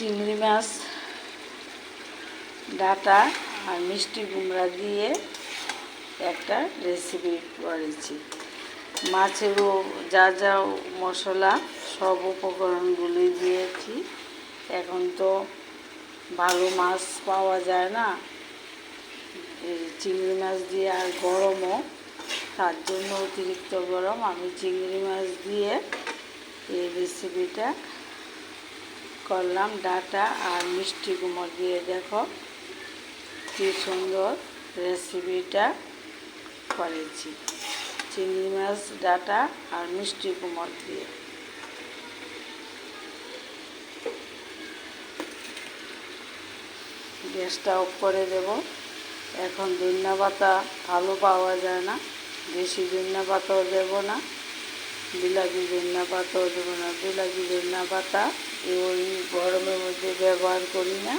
চিংড়ি মাছ, ডাটা আর মিষ্টি কুমড়া দিয়ে একটা রেসিপি করেছি। মাছেরও যা যা মশলা, সব উপকরণগুলি দিয়েছি। এখন তো ভালো মাছ পাওয়া যায় না। চিংড়ি মাছ দিয়ে আর গরমও, তার জন্য অতিরিক্ত গরম। আমি চিংড়ি মাছ দিয়ে এই রেসিপিটা করলাম ডাটা আর মিষ্টি কুমড় দিয়ে দেখো কি সুন্দর রেসিপিটা করেছি। চিংড়ি মাছ, ডাটা আর মিষ্টি কুমড় দিয়ে। গ্যাসটা অফ করে দেব। এখন ধনিয়া পাতা ভালো পাওয়া যায় না। দেশি ধনিয়া পাতাও দেবো না। বিলাতি ধনিয়া পাতাও দেবো না। বিলাতি ধনিয়া পাতা ওই গরমের মধ্যে ব্যবহার করি না,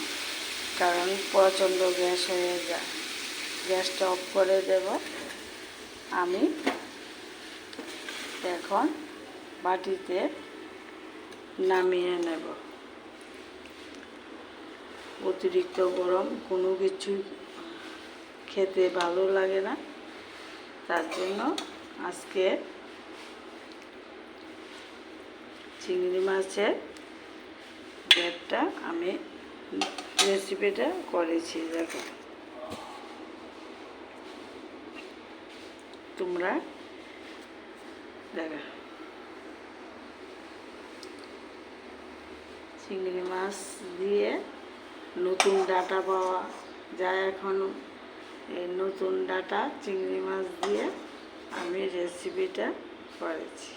কারণ প্রচণ্ড গ্যাস হয়ে যায়। গ্যাসটা অফ করে দেব। আমি এখন বাটিতে নামিয়ে নেব। অতিরিক্ত গরম কোনো কিছু খেতে ভালো লাগে না। তার জন্য আজকে চিংড়ি মাছের ব্যাপটা আমি রেসিপিটা করেছি, দেখো। তোমরা দেখা। চিংড়ি মাছ দিয়ে নতুন ডাটা পাওয়া যায় এখন। এই নতুন ডাটা চিংড়ি মাছ দিয়ে আমি রেসিপিটা করেছি।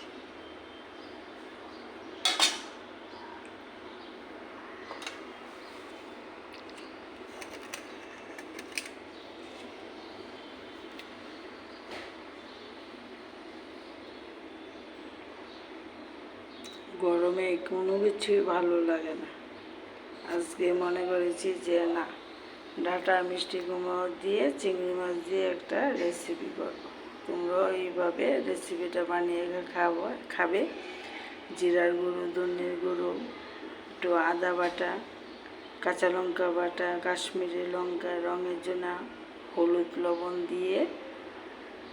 গরমে কোনো কিছুই ভালো লাগে না। আজকে মনে করেছি যে না, ডাটা মিষ্টি কুমড়ো দিয়ে চিংড়ি মাছ দিয়ে একটা রেসিপি করব। তোমরাও এইভাবে রেসিপিটা বানিয়ে খাব, খাবে। জিরার গুঁড়ো ধনের গুঁড়ো, একটু আদা বাটা, কাঁচা লঙ্কা বাটা, কাশ্মীরি লঙ্কা, রঙের জন্য হলুদ লবণ দিয়ে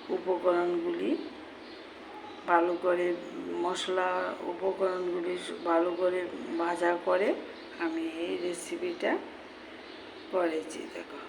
উপকরণগুলি ভালো করে মশলা উপকরণগুলি ভালো করে ভাজা করে আমি এই রেসিপিটা করেছি দেখো।